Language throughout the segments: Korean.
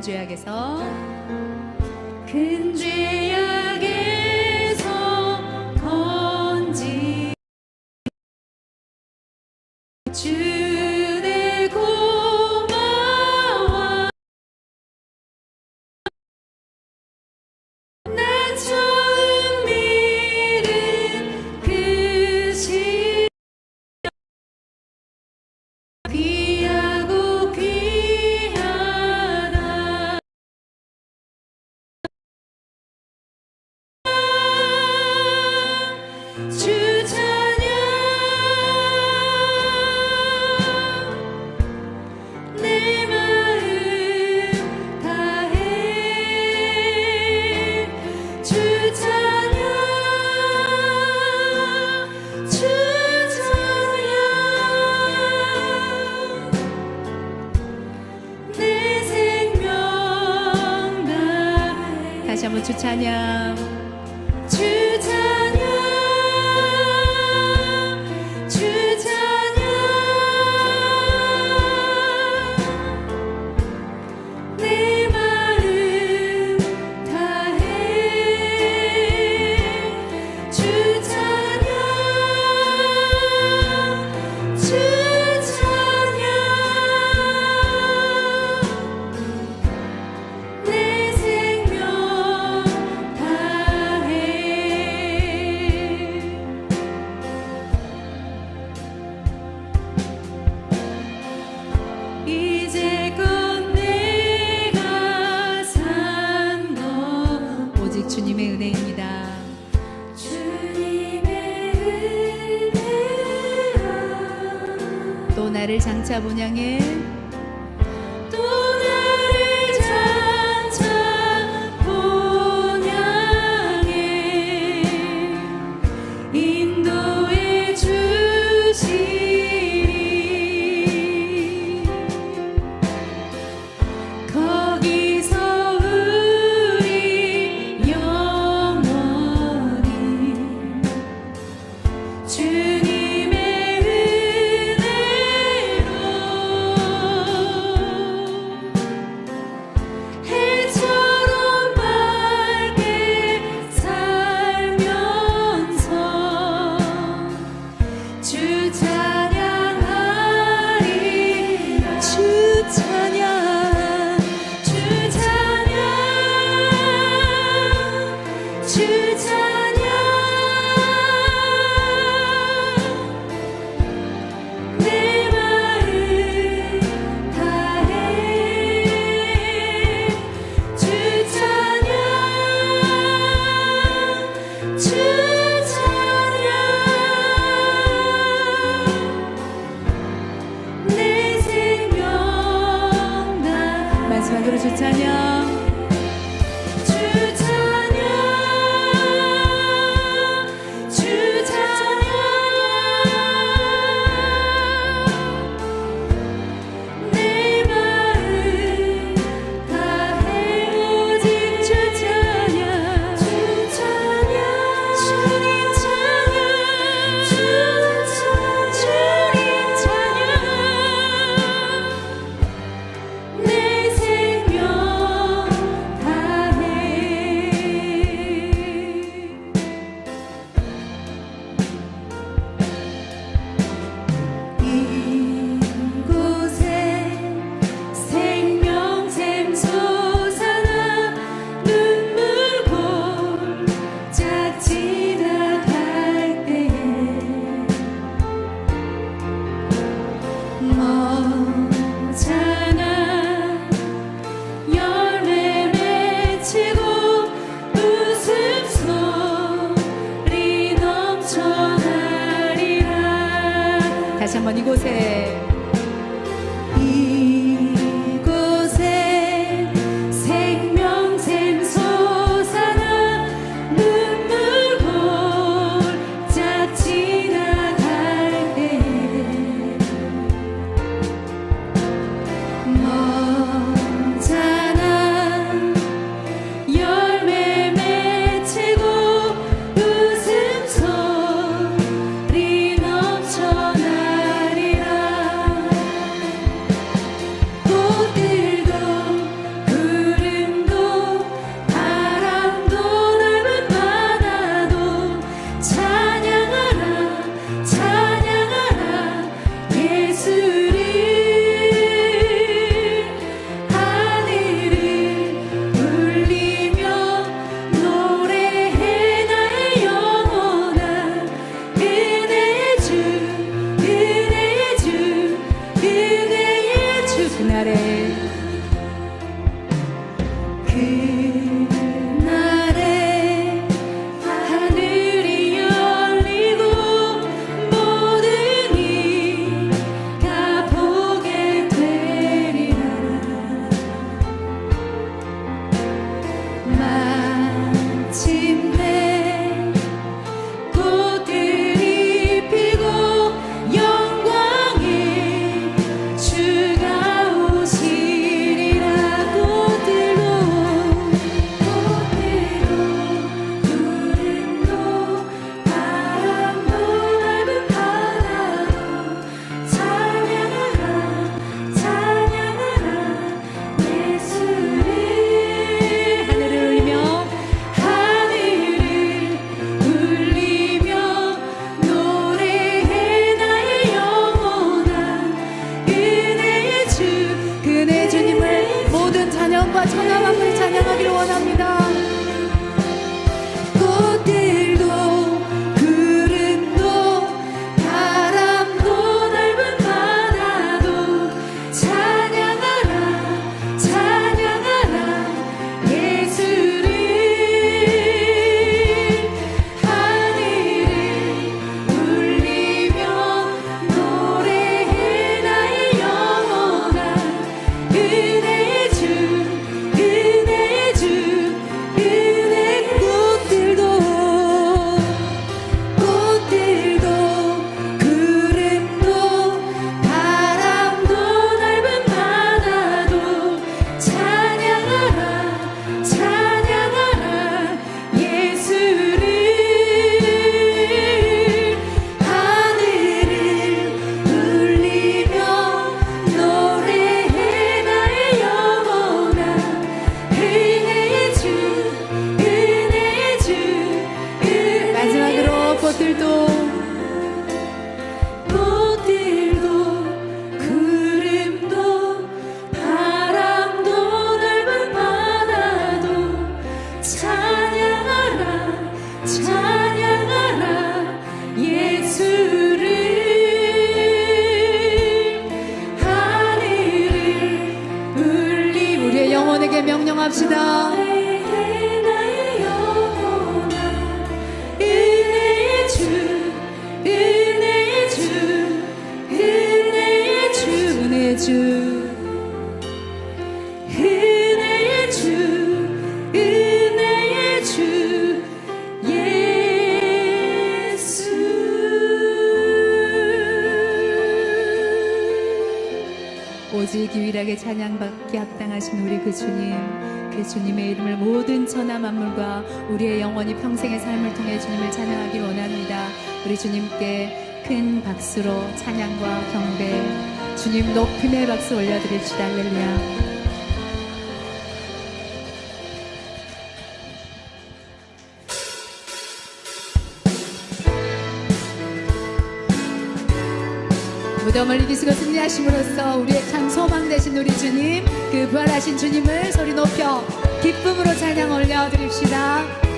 큰 죄악에서 큰 죄악에서 engañado. 자 문양의 주 은혜의 주 은혜의 주 예수. 오직 유일하게 찬양받기 합당하신 우리 그 주님 그 주님의 이름을 모든 천하 만물과 우리의 영원히 평생의 삶을 통해 주님을 찬양하기 원합니다. 우리 주님께 큰 박수로 찬양과 경배. 주님 높임의 박수 올려드립시다. 할렐루야. 무덤을 이기시고 승리하심으로써 우리의 참 소망 되신 우리 주님, 그 부활하신 주님을 소리 높여 기쁨으로 찬양 올려드립시다.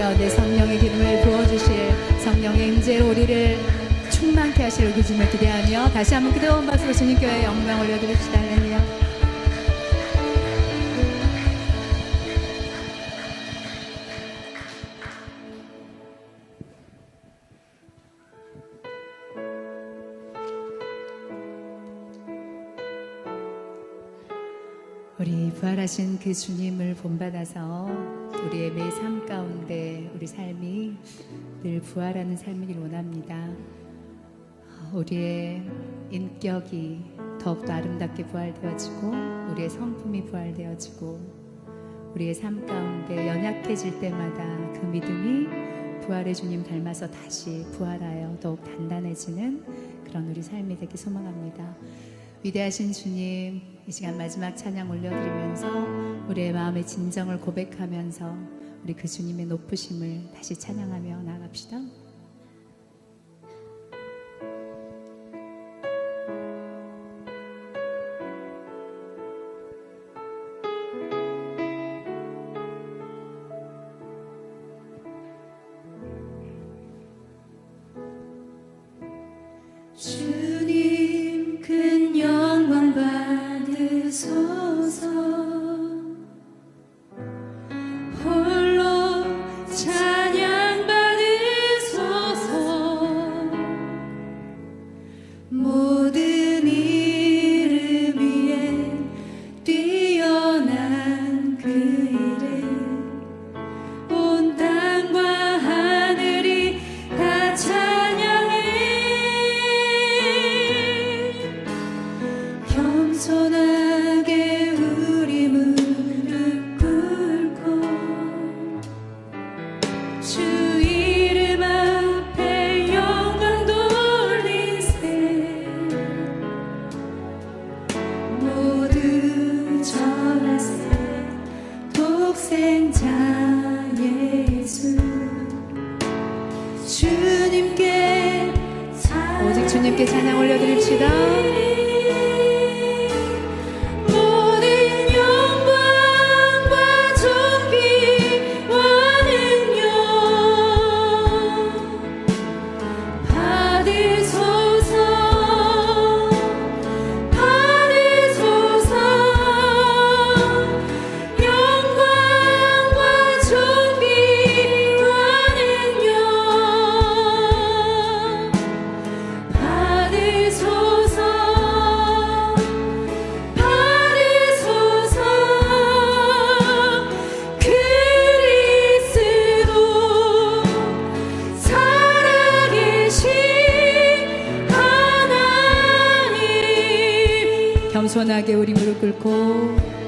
가운데 성령의 기름을 부어주실 성령의 임재로 우리를 충만케 하실 기짐을 기대하며 다시 한번 기도한 박수로 주님께 영광 올려드립시다. 할렐루야. 부활하신 그 주님을 본받아서 우리의 매 삶 가운데 우리 삶이 늘 부활하는 삶이길 원합니다. 우리의 인격이 더욱더 아름답게 부활되어지고 우리의 성품이 부활되어지고 우리의 삶 가운데 연약해질 때마다 그 믿음이 부활의 주님 닮아서 다시 부활하여 더욱 단단해지는 그런 우리 삶이 되기 소망합니다. 위대하신 주님, 이 시간 마지막 찬양 올려드리면서 우리의 마음의 진정을 고백하면서 우리 그 주님의 높으심을 다시 찬양하며 나아갑시다. 주님께 찬양 올려드립시다 겸손하게 우리 무릎 꿇고